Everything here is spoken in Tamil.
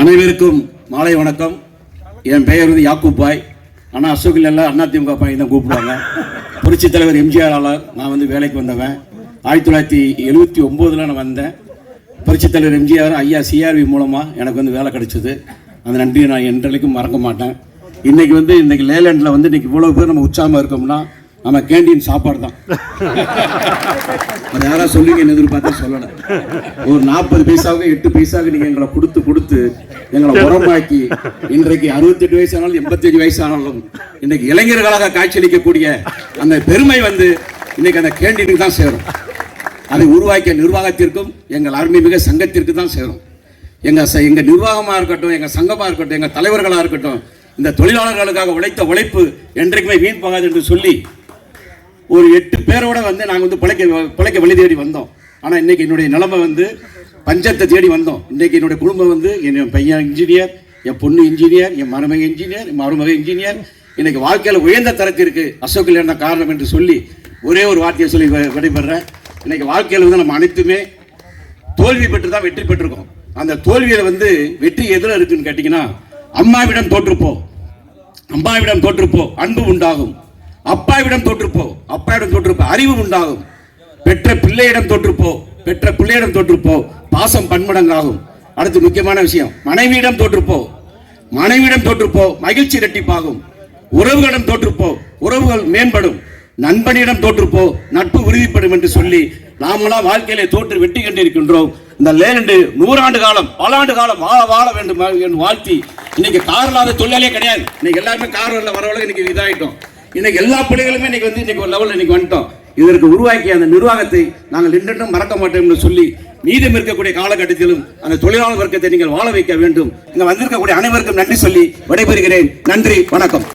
அனைவருக்கும் மாலை வணக்கம். என் பெயர் வந்து யாக்கூப் பாய். ஆனால் அசோகில் எல்லாம் திமுக பாய் தான் கூப்பிடுவாங்க. புரட்சி தலைவர் எம்ஜிஆரால் நான் வந்து வேலைக்கு வந்தவன். ஆயிரத்தி தொள்ளாயிரத்தி எழுபத்தி ஒம்போதில் நான் வந்தேன். புரட்சி தலைவர் எம்ஜிஆர் ஐயா சிஆர்வி மூலமாக எனக்கு வந்து வேலை கிடச்சிது. அந்த நன்றியை நான் என்றைக்கும் மறக்க மாட்டேன். இன்றைக்கி வந்து இன்றைக்கி லேலண்டில் வந்து இன்றைக்கி இவ்வளோ பேர் நம்ம உற்சாகமாக இருக்கோம்னா ஆனா கேண்டீன் சாப்பாடு தான் அது யாராவது சொல்லுவீங்கன்னு எதிர்பார்த்தா சொல்லலை. ஒரு நாற்பது பைசாவுக்கு எட்டு பைசாவுக்கு நீங்கள் எங்களை கொடுத்து கொடுத்து எங்களை உரமாக்கி இன்றைக்கு அறுபத்தெட்டு வயசானாலும் எண்பத்தஞ்சு வயசானாலும் இன்னைக்கு இளைஞர்களாக காட்சியளிக்கக்கூடிய அந்த பெருமை வந்து இன்னைக்கு அந்த கேண்டீனுக்கு தான் சேரும். அதை உருவாக்கிய நிர்வாகத்திற்கும் எங்கள் அருமைமிக சங்கத்திற்கு தான் சேரும். எங்க ச- எங்க நிர்வாகமா இருக்கட்டும் எங்க சங்கமா இருக்கட்டும் எங்க தலைவர்களா இருக்கட்டும் இந்த தொழிலாளர்களுக்காக உழைத்த உழைப்பு என்றைக்குமே வீண் போகாது என்று சொல்லி ஒரு எட்டு பேரோட வந்து நாங்கள் வந்து பிழைக்க பிழைக்க வழி தேடி வந்தோம். ஆனால் இன்னைக்கு என்னுடைய நிலைமை வந்து பஞ்சத்தை தேடி வந்தோம். இன்னைக்கு என்னுடைய குடும்பம் வந்து என் பையன் இன்ஜினியர் என் பொண்ணு இன்ஜினியர் என் மருமக இன்ஜினியர் என் மருமக இன்ஜினியர் இன்னைக்கு வாழ்க்கையில் உயர்ந்த தரத்திற்கு அசோக்கில் இருந்த காரணம் என்று சொல்லி ஒரே ஒரு வார்த்தையை சொல்லி விடைபெறேன் இன்னைக்கு வாழ்க்கையில் வந்து நம்ம அனைத்துமே தோல்வி பெற்று தான் வெற்றி பெற்றிருக்கோம். அந்த தோல்வியில் வந்து வெற்றி எதில் இருக்குன்னு கேட்டிங்கன்னா அம்மாவிடம் தோற்றுப்போ அம்மாவிடம் தோற்றுப்போ அன்பு உண்டாகும். அப்பாவிடம் தோற்றுப்போ. அப்பாவிடம் தோற்றுப்போ. அறிவு உண்டாகும். பெற்ற பிள்ளையிடம் தோற்றுப்போ. பெற்ற பிள்ளையிடம் தோற்றுப்போ. பாசம் பன்மடங்காகும். அடுத்து முக்கியமான விஷயம். மனைவியிடம் தோற்றுப்போ. மனைவியிடம் தோற்றுப்போ. மகிழ்ச்சி இரட்டிப்பாகும். உறவுகளிடம் தோற்றுப்போ. உறவுகள் மேம்படும். நண்பனிடம் தோற்றுப்போ. நட்பு உறுதிப்படும் என்று சொல்லி நாமெல்லாம் வாழ்க்கையிலே தோற்று வெட்டி கண்டிருக்கின்றோம். இந்த லேண்டு நூறாண்டு காலம் பல ஆண்டு காலம் வாழ வாழ வேண்டும் என்று வாழ்த்தி. இன்னைக்கு கார் இல்லாத தொழிலாளியே கிடையாது. இன்னைக்கு எல்லாருமே கார் வரவளவு இன்னைக்கு இதாயிட்டோம். இன்னைக்கு எல்லா பிள்ளைகளுமே இன்னைக்கு வந்து இன்னைக்கு ஒரு லெவலில் இன்னைக்கு வந்துட்டோம். இதற்கு உருவாக்கிய அந்த நிர்வாகத்தை நாங்கள் என்றென்றும் மறக்க மாட்டோம் என்று சொல்லி மீதம் இருக்கக்கூடிய காலகட்டத்திலும் அந்த தொழிலாளர் வர்க்கத்தை நீங்கள் வாழ வைக்க வேண்டும். இங்க வந்திருக்கக்கூடிய அனைவருக்கும் நன்றி சொல்லி விடைபெறுகிறேன். நன்றி வணக்கம்.